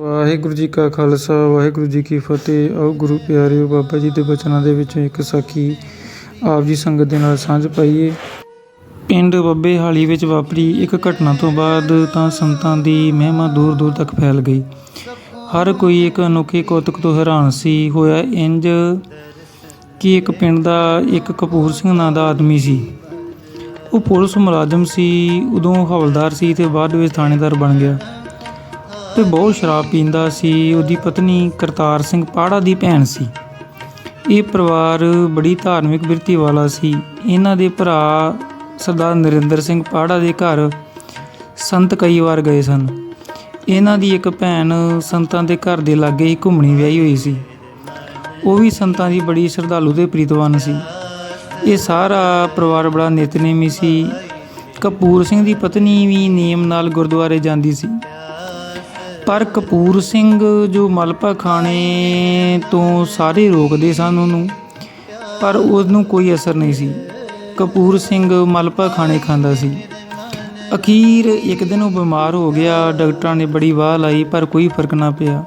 ਵਾਹਿਗੁਰੂ ਜੀ ਕਾ ਖਾਲਸਾ, ਵਾਹਿਗੁਰੂ ਜੀ ਕੀ ਫਤਿਹ। ਆਓ ਗੁਰੂ ਪਿਆਰਿਓ, ਬਾਬਾ ਜੀ ਦੇ ਬਚਨਾਂ ਦੇ ਵਿੱਚੋਂ ਇੱਕ ਸਾਖੀ ਆਪ ਜੀ ਸੰਗਤ ਦੇ ਨਾਲ ਸਾਂਝ ਪਾਈਏ। ਪਿੰਡ ਬੱਬੇ ਹਾਲੀ ਵਿੱਚ ਵਾਪਰੀ ਇੱਕ ਘਟਨਾ ਤੋਂ ਬਾਅਦ ਤਾਂ ਸੰਤਾਂ ਦੀ ਮਹਿਮਾ ਦੂਰ ਦੂਰ ਤੱਕ ਫੈਲ ਗਈ। ਹਰ ਕੋਈ ਇੱਕ ਅਨੋਖੇ ਕੌਤਕ ਤੋਂ ਹੈਰਾਨ ਸੀ। ਹੋਇਆ ਇੰਜ ਕਿ ਇੱਕ ਪਿੰਡ ਦਾ ਇੱਕ ਕਪੂਰ ਸਿੰਘ ਨਾਂ ਦਾ ਆਦਮੀ ਸੀ। ਉਹ ਪੁਲਿਸ ਮੁਲਾਜ਼ਮ ਸੀ, ਉਦੋਂ ਹਵਲਦਾਰ ਸੀ ਤੇ ਬਾਅਦ ਵਿੱਚ ਥਾਣੇਦਾਰ ਬਣ ਗਿਆ। ਤੇ ਬਹੁਤ ਸ਼ਰਾਬ ਪੀਂਦਾ ਸੀ। ਉਹਦੀ ਪਤਨੀ ਕਰਤਾਰ ਸਿੰਘ ਪਾੜਾ ਦੀ ਭੈਣ ਸੀ। ਇਹ ਪਰਿਵਾਰ ਬੜੀ ਧਾਰਮਿਕ ਬਿਰਤੀ ਵਾਲਾ ਸੀ। ਇਹਨਾਂ ਦੇ ਭਰਾ ਸਰਦਾਰ ਨਰਿੰਦਰ ਸਿੰਘ ਪਾੜਾ ਦੇ ਘਰ ਸੰਤ ਕਈ ਵਾਰ ਗਏ ਸਨ। ਇਹਨਾਂ ਦੀ ਇੱਕ ਭੈਣ ਸੰਤਾਂ ਦੇ ਘਰ ਦੇ ਲਾਗੇ ਹੀ ਘੁੰਮਣੀ ਵਿਆਹੀ ਹੋਈ ਸੀ। ਉਹ ਵੀ ਸੰਤਾਂ ਦੀ ਬੜੀ ਸ਼ਰਧਾਲੂ ਤੇ ਪ੍ਰੀਤਵਾਨ ਸੀ। ਇਹ ਸਾਰਾ ਪਰਿਵਾਰ ਬੜਾ ਨਿਤਨੇਮੀ ਸੀ। ਕਪੂਰ ਸਿੰਘ ਦੀ ਪਤਨੀ ਵੀ ਨਿਯਮ ਨਾਲ ਗੁਰਦੁਆਰੇ ਜਾਂਦੀ ਸੀ। ਪਰ ਕਪੂਰ ਸਿੰਘ ਜੋ ਮਲਪਾ ਖਾਣੇ ਤੋਂ ਸਾਰੇ ਰੋਕਦੇ ਸਨ ਉਹਨੂੰ, ਪਰ ਉਹਨੂੰ ਕੋਈ ਅਸਰ ਨਹੀਂ ਸੀ। ਕਪੂਰ ਸਿੰਘ ਮਲਪਾ ਖਾਣੇ ਖਾਂਦਾ ਸੀ। ਅਖੀਰ ਇੱਕ ਦਿਨ ਉਹ ਬਿਮਾਰ ਹੋ ਗਿਆ, ਡਾਕਟਰਾਂ ਨੇ ਬੜੀ ਵਾਹ ਲਾਈ, ਪਰ ਕੋਈ ਫ਼ਰਕ ਨਾ ਪਿਆ।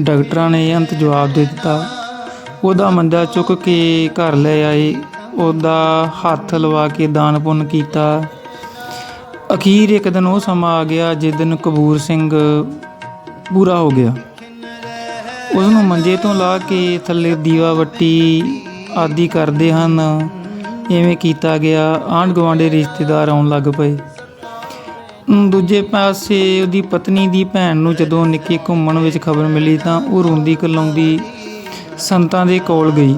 ਡਾਕਟਰਾਂ ਨੇ ਅੰਤ ਜਵਾਬ ਦੇ ਦਿੱਤਾ। ਉਹਦਾ ਮੰਦਾ ਚੁੱਕ ਕੇ ਘਰ ਲੈ ਆਏ। ਉਹਦਾ ਹੱਥ ਲਵਾ ਕੇ ਦਾਨ ਪੁੰਨ ਕੀਤਾ। ਅਖੀਰ ਇੱਕ ਦਿਨ ਉਹ ਸਮਾਂ ਆ ਗਿਆ ਜਿਸ ਦਿਨ ਕਬੂਰ ਸਿੰਘ ਪੂਰਾ ਹੋ ਗਿਆ। ਉਸ ਨੂੰ ਮੰਜੇ ਤੋਂ ਲਾ ਕੇ ਥੱਲੇ ਦੀਵਾ ਵੱਟੀ ਆਦਿ ਕਰਦੇ ਹਨ। ਇਵੇਂ ਕੀਤਾ ਗਿਆ। ਆਂਢ ਗੁਆਂਢ ਰਿਸ਼ਤੇਦਾਰ ਆਉਣ ਲੱਗ ਪਏ। ਦੂਜੇ ਪਾਸੇ ਉਹਦੀ ਪਤਨੀ ਦੀ ਭੈਣ ਨੂੰ ਜਦੋਂ ਨਿੱਕੇ ਘੁੰਮਣ ਵਿੱਚ ਖਬਰ ਮਿਲੀ ਤਾਂ ਉਹ ਰੋਂਦੀ ਕਲਾਉਂਦੀ ਸੰਤਾਂ ਦੇ ਕੋਲ ਗਈ।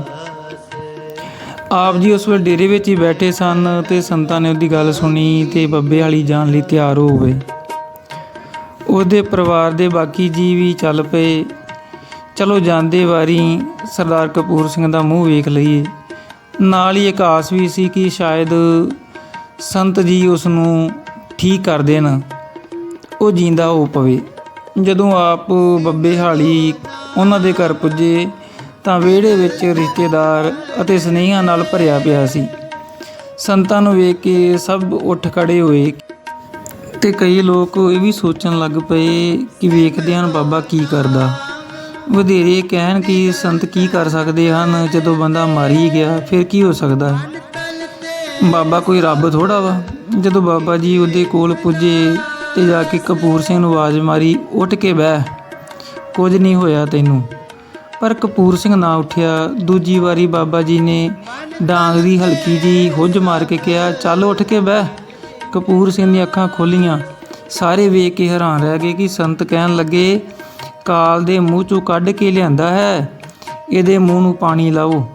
ਆਪ ਜੀ ਉਸ ਵੇਲੇ ਡੇਰੇ ਵਿੱਚ ਹੀ ਬੈਠੇ ਸਨ ਤੇ ਸੰਤਾਂ ਨੇ ਉਹਦੀ ਗੱਲ ਸੁਣੀ ਤੇ ਬੱਬੇ ਵਾਲੀ ਜਾਣ ਲਈ ਤਿਆਰ ਹੋ ਗਏ। ਉਹਦੇ ਪਰਿਵਾਰ ਦੇ ਬਾਕੀ ਜੀ ਵੀ ਚੱਲ ਪਏ। ਚਲੋ ਜਾਂਦੇ ਵਾਰੀ ਸਰਦਾਰ ਕਪੂਰ ਸਿੰਘ ਦਾ ਮੂੰਹ ਵੇਖ ਲਈਏ। ਨਾਲ ਹੀ ਇੱਕ ਆਸ ਵੀ ਸੀ ਕਿ ਸ਼ਾਇਦ ਸੰਤ ਜੀ ਉਸ ਨੂੰ ਠੀਕ ਕਰ ਦੇਣ। ਉਹ ਜਿੰਦਾ ਹੋ ਪਵੇ। ਜਦੋਂ ਆਪ ਬੱਬੇ ਹਾਲੀ ਉਹਨਾਂ ਦੇ ਘਰ ਪੁੱਜੇ ਤਾਂ ਵਿਹੜੇ ਵਿੱਚ ਰਿਸ਼ਤੇਦਾਰ ਅਤੇ ਸਨੇਹੀਆਂ ਨਾਲ ਭਰਿਆ ਪਿਆ ਸੀ। ਸੰਤਾਂ ਨੂੰ ਵੇਖ ਕੇ ਸਭ ਉੱਠ ਖੜੇ ਹੋਏ। ਤੇ ਕਈ ਲੋਕ ਇਹ ਵੀ ਸੋਚਣ ਲੱਗ ਪਏ ਕਿ ਵੇਖਦੇ ਹਨ ਬਾਬਾ ਕੀ ਕਰਦਾ। ਵਧੇਰੇ ਕਹਿਣ ਕਿ ਸੰਤ ਕੀ ਕਰ ਸਕਦੇ ਹਨ, ਜਦੋਂ ਬੰਦਾ ਮਰ ਹੀ ਗਿਆ, ਫਿਰ ਕੀ ਹੋ ਸਕਦਾ ਬਾਬਾ ਕੋਈ ਰੱਬ ਥੋੜਾ ਵਾ। ਜਦੋਂ ਬਾਬਾ ਜੀ ਉਹਦੇ ਕੋਲ ਪੁੱਜੇ ਤੇ ਜਾ ਕੇ ਕਪੂਰ ਸਿੰਘ ਨੂੰ ਆਵਾਜ਼ ਮਾਰੀ, ਉੱਠ ਕੇ ਬਹਿ, ਕੁਝ ਨਹੀਂ ਹੋਇਆ ਤੈਨੂੰ। ਪਰ ਕਪੂਰ ਸਿੰਘ ਨਾ ਉੱਠਿਆ। ਦੂਜੀ ਵਾਰੀ ਬਾਬਾ ਜੀ ਨੇ ਡਾਂਗ ਦੀ ਹਲਕੀ ਜੀ ਹੁੱਜ ਮਾਰ ਕੇ ਕਿਹਾ, ਚੱਲ ਉੱਠ ਕੇ ਬਹਿ। ਕਪੂਰ ਸਿੰਘ ਦੀਆਂ ਅੱਖਾਂ ਖੋਲੀਆਂ। ਸਾਰੇ ਵੇਖ ਕੇ ਹੈਰਾਨ ਰਹਿ ਗਏ ਕਿ ਸੰਤ ਕਹਿਣ ਲੱਗੇ, ਕਾਲ ਦੇ ਮੂੰਹ ਚੋਂ ਕੱਢ ਕੇ ਲਿਆਂਦਾ ਹੈ। ਇਹਦੇ ਮੂੰਹ ਨੂੰ ਪਾਣੀ ਲਾਓ।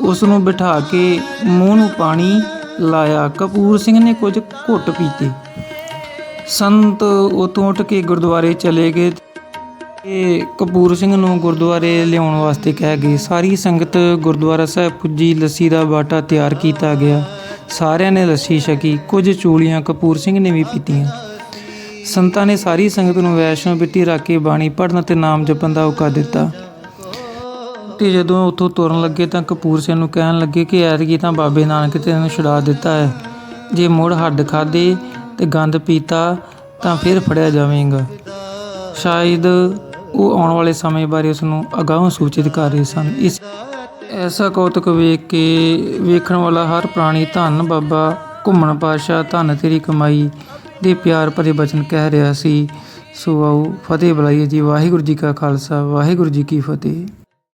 ਉਸ ਨੂੰ ਬਿਠਾ ਕੇ ਮੂੰਹ ਨੂੰ ਪਾਣੀ ਲਾਇਆ। ਕਪੂਰ ਸਿੰਘ ਨੇ ਕੁਝ ਘੁੱਟ ਪੀਤੇ। ਸੰਤ ਉਤੋਂ ਉੱਠ ਕੇ ਗੁਰਦੁਆਰੇ ਚਲੇ ਗਏ ਤੇ ਕਪੂਰ ਸਿੰਘ ਨੂੰ ਗੁਰਦੁਆਰੇ ਲਿਆਉਣ ਵਾਸਤੇ ਕਹਿ ਗਏ। ਸਾਰੀ ਸੰਗਤ ਗੁਰਦੁਆਰਾ ਸਾਹਿਬ ਪੁੱਜੀ ਲੱਸੀ ਦਾ ਬਾਟਾ ਤਿਆਰ ਕੀਤਾ ਗਿਆ। ਸਾਰਿਆਂ ਨੇ ਲੱਸੀ ਛਕੀ ਕੁਝ ਚੂਲੀਆਂ ਕਪੂਰ ਸਿੰਘ ਨੇ ਵੀ ਪੀਤੀਆਂ। ਸੰਤਾਂ ਨੇ ਸਾਰੀ ਸੰਗਤ ਨੂੰ ਵੈਸ਼ਨੋ ਬਿੱਟੀ ਰੱਖ ਕੇ ਬਾਣੀ ਪੜ੍ਹਨ ਤੇ ਨਾਮ ਜਪਣ ਦਾ ਹੁਕਮ ਦਿੱਤਾ। ਤੇ ਜਦੋਂ ਉੱਥੋਂ ਤੁਰਨ ਲੱਗੇ ਤਾਂ ਕਪੂਰ ਸਿੰਘ ਨੂੰ ਕਹਿਣ ਲੱਗੇ ਕਿ ਐਤਕੀ ਤਾਂ ਬਾਬੇ ਨਾਨਕ ਤੈਨੂੰ ਛੁਡਾ ਦਿੱਤਾ ਹੈ। ਜੇ ਮੁੜ ਹੱਡ ਖਾਦੇ ਤੇ ਗੰਦ ਪੀਤਾ ਤਾਂ ਫਿਰ ਫੜਿਆ ਜਾਵੇਂਗਾ। ਸ਼ਾਇਦ ਉਹ ਆਉਣ ਵਾਲੇ ਸਮੇਂ ਬਾਰੇ ਉਸ ਨੂੰ ਅਗਾਊਂ ਸੂਚਿਤ ਕਰ ਰਹੇ ਸਨ। ਇਸ ਐਸਾ ਕੌਤਕ ਵੇਖ ਕੇ ਵੇਖਣ ਵਾਲਾ ਹਰ ਪ੍ਰਾਣੀ ਧੰਨ ਬਾਬਾ ਘੁੰਮਣ ਪਾਸ਼ਾ ਧੰਨ ਤੇਰੀ ਕਮਾਈ ਦੇ ਪਿਆਰ ਭਰੇ ਬਚਨ ਕਹਿ ਰਿਹਾ ਸੀ। ਸੋ ਆਓ ਫਤਿਹ ਬੁਲਾਈਏ ਜੀ। ਵਾਹਿਗੁਰੂ ਜੀ ਕਾ ਖਾਲਸਾ, ਵਾਹਿਗੁਰੂ ਜੀ ਕੀ ਫਤਿਹ।